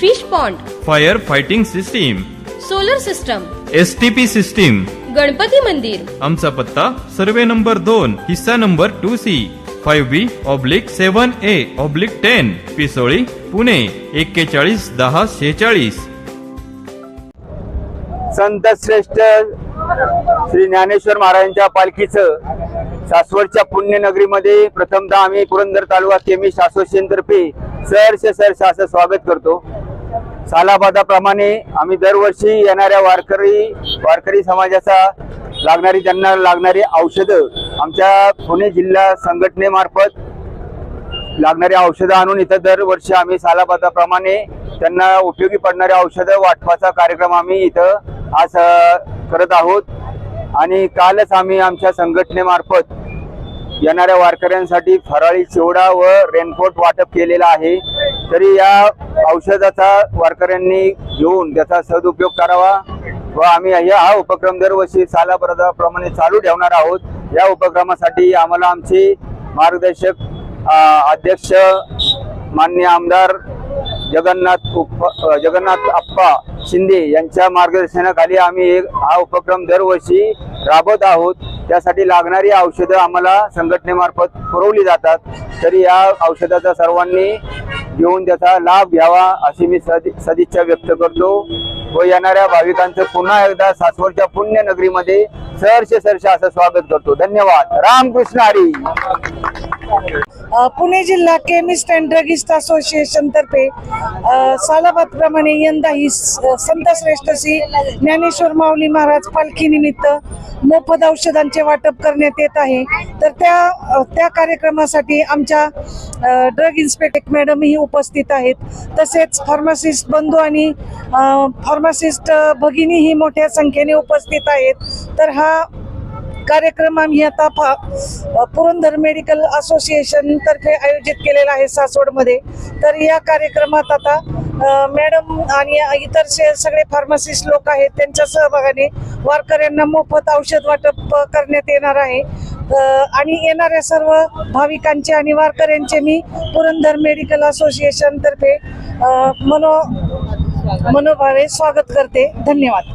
Fish pond fire fighting system solar system S T P system Ganpati मंदिर आमचा पत्ता survey number दोन हिस्सा number two C five B oblique seven A oblique ten Pisoli Pune एक्केचाळीस दहा शेचाळीस संत श्रेष्ठ श्री ज्ञानेश्वर महाराजांच्या पालखीचं सासवडच्या पुण्यनगरीमध्ये प्रथमतः आम्ही पुरंदर तालुका केमिस्ट असोसिएशन तर्फे सहर्ष सहर्ष असं स्वागत करतो. सालाबादाप्रमाणे आम्ही दरवर्षी येणाऱ्या वारकरी वारकरी समाजाचा लागणारी त्यांना लागणारी औषधं आमच्या पुणे जिल्हा संघटनेमार्फत लागणारी औषधं आणून इथं दरवर्षी आम्ही सालाबादाप्रमाणे त्यांना उपयोगी पडणारी औषधं वाटपाचा कार्यक्रम आम्ही इथं आज करत आहोत. आणि कालच आम्ही आमच्या संघटनेमार्फत येणाऱ्या वारकऱ्यांसाठी फराळी चिवडा व रेनकोट वाटप केलेला आहे. तरी या औषधाचा वारकऱ्यांनी घेऊन त्याचा सदुपयोग करावा व आम्ही हा उपक्रम दरवर्षी सालाप्रमाणे चालू ठेवणार आहोत. या उपक्रमासाठी आम्हाला आमचे मार्गदर्शक अध्यक्ष मान्य आमदार जगन्नाथ उप जगन्नाथ अप्पा शिंदे यांच्या मार्गदर्शनाखाली आम्ही एक हा उपक्रम दरवर्षी राबवत आहोत. त्यासाठी लागणारी औषधं आम्हाला संघटनेमार्फत पुरवली जातात. तरी या औषधाचा सर्वांनी घेऊन त्याचा लाभ घ्यावा अशी मी सदि सदिच्छा व्यक्त करतो. व येणाऱ्या भाविकांचं पुन्हा एकदा सासवडच्या पुण्यनगरीमध्ये सरसे सरसे असं स्वागत करतो. धन्यवाद. रामकृष्ण हरी. पुणे जिल्हा केमिस्ट अँड ड्रगिस्ट असोसिएशन तर्फे सालाबाद प्रमाणे यंदा ही स- संत श्रेष्ठ श्री ज्ञानेश्वर माऊली महाराज पालखी निमित्त मोफत औषधांचे वाटप करण्यात येत आहे. तर त्या त्या कार्यक्रमासाठी आमच्या ड्रग इन्स्पेक्टर मॅडम ही उपस्थित आहेत. तसेच फार्मासिस्ट बंधू आणि फार्मासिस्ट भगिनीही मोठ्या संख्येने उपस्थित आहेत. तर हा कार्यक्रम आम्ही आता फा पुरंदर मेडिकल असोसिएशन तर्फे आयोजित केलेला आहे सासवडमध्ये. तर या कार्यक्रमात आता मॅडम आणि इतरसे सगळे फार्मासिस्ट लोक आहेत त्यांच्या सहभागाने वारकऱ्यांना मोफत औषध वाटप करण्यात येणार आहे. आणि येणाऱ्या सर्व भाविकांचे आणि वारकऱ्यांचे मी पुरंदर मेडिकल असोसिएशनतर्फे मनो मनोभावे स्वागत करते. धन्यवाद.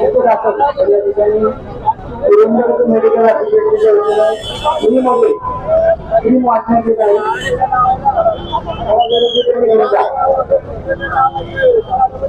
itu dapat मेडिकल असोसिएशनच्या वतीनं फ्री येत आहे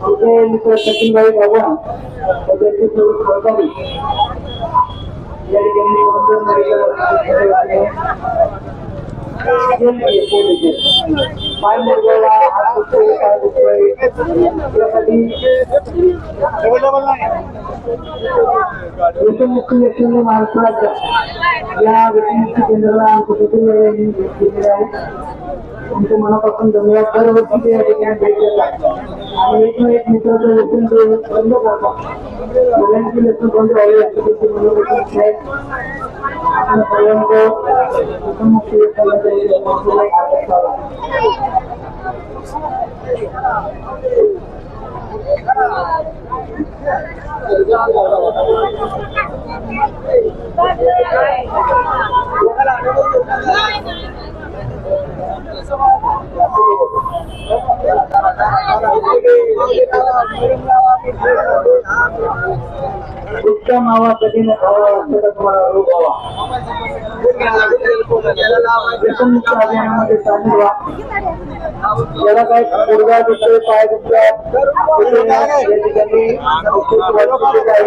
तुम्ही मित्र सचिनभाई भगवान व त्यांचे सहकारी या ठिकाणी मेडिकल असोसिएशनच्या वतीने पाय मुरगळला हात दुखतोय पाय दुखतोय महाराष्ट्रात या व्यक्तिमुक्ती केंद्राला आमच्या भेट दिलेली आहे तुमचे मनापासून धन्यवाद. दरवर्षी ते या ठिकाणी भेट देतात आणि एक ना एक मित्राचं व्यसन ते बंद करतात सगळ्यांची व्यसन बंद व्हावी अशी त्यांची आहे आपण उत्तम हवा कधी न खावा असं तुम्हाला रोग हवा व्यसनमुक्त अभियानामध्ये सामील व्हा. ज्याला काय गुडघा दुखतोय पाय दुखतात या. ठिकाणी उपयुक्त वाटप आहे.